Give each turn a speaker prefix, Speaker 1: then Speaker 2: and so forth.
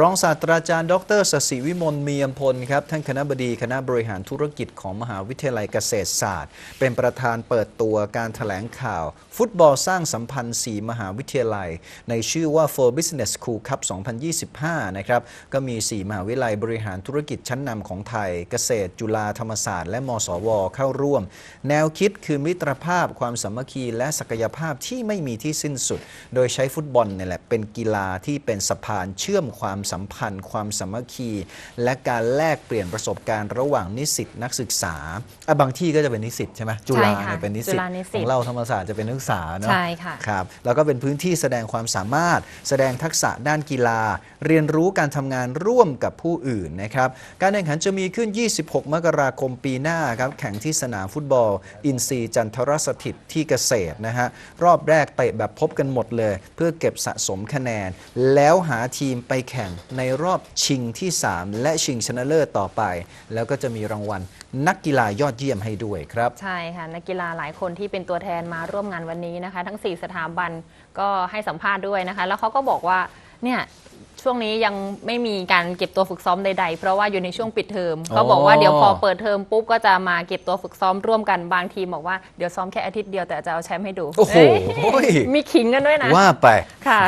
Speaker 1: รองศาสตราจารย์ ดรสศิวิมลเมียมพลครับท่านคณะบดีคณะบริหารธุรกิจของมหาวิทยาลัยเกษตรศาสตร์ เป็นประธานเปิดตัวการถแถลงข่าว ฟุตบอลสร้างสัมพันธ์4มหาวิทยาลัย ในชื่อว่า For Business School Cup 2025 นะครับ ก็มี 4 มหาวิทยาลัยบริหารธุรกิจชั้นนำของไทย เกษตร จุฬาธรรมศาสตร์ และมสว เข้าร่วม แนวคิดคือมิตรภาพความสามัคคีและศักยภาพที่ไม่มีที่สิ้นสุด โดยใช้ฟุตบอลนี่แหละเป็นกีฬาที่เป็นสะพานเชื่อมความสัมพันธ์ ความสามัคคี และการแลกเปลี่ยนประสบการณ์ระหว่างนิสิตนักศึกษาอะบางที่ก็จะเป็นนิสิตใช่ไหมจุฬา
Speaker 2: ใช่ค่ะ
Speaker 1: เนี่ยเป็นนิ
Speaker 2: จุ
Speaker 1: สิต
Speaker 2: ฬานิสิต
Speaker 1: ของเราธรรมศาสตร์จะเป็นนักศึกษาเนาะ
Speaker 2: ใช่ค่ะ
Speaker 1: ครับแล้วก็เป็นพื้นที่แสดงความสามารถ แสดงทักษะด้านกีฬา เรียนรู้การทำงานร่วมกับผู้อื่นนะครับการแข่งขันจะมีขึ้น 26 มกราคมปีหน้าครับแข่งที่สนามฟุตบอล อินซีย์จันทรสถิตที่เกษตรนะฮะรอบแรกเตะแบบพบกันหมดเลย เพื่อเก็บสะสมคะแนน แล้วหาทีมไปแข่งในรอบชิงที่ 3 และชิงชนะเลิศต่อไป แล้วก็จะมีรางวัลนักกีฬายอดเยี่ยมให้ด้วยครับ
Speaker 2: ใช่ค่ะ นักกีฬาหลายคนที่เป็นตัวแทนมาร่วมงานวันนี้นะคะ ทั้ง 4 สถาบันก็ให้สัมภาษณ์ด้วยนะคะ แล้วเขาก็บอกว่าเนี่ยช่วงนี้ยังไม่มีการเก็บตัวฝึกซ้อมใดๆ เพราะว่าอยู่ในช่วงปิดเทอมเขาบอกว่าเดี๋ยวพอเปิดเทอมปุ๊บก็จะมาเก็บตัวฝึกซ้อมร่วมกันบางทีมบอกว่าเดี๋ยวซ้อมแค่อาทิตย์เดียวแต่จะเอาแชมป์ให้ดู
Speaker 1: โอ้โห
Speaker 2: เอ้ยมีขิงกันด้วยนะ
Speaker 1: ว่าไป
Speaker 2: ค่ะ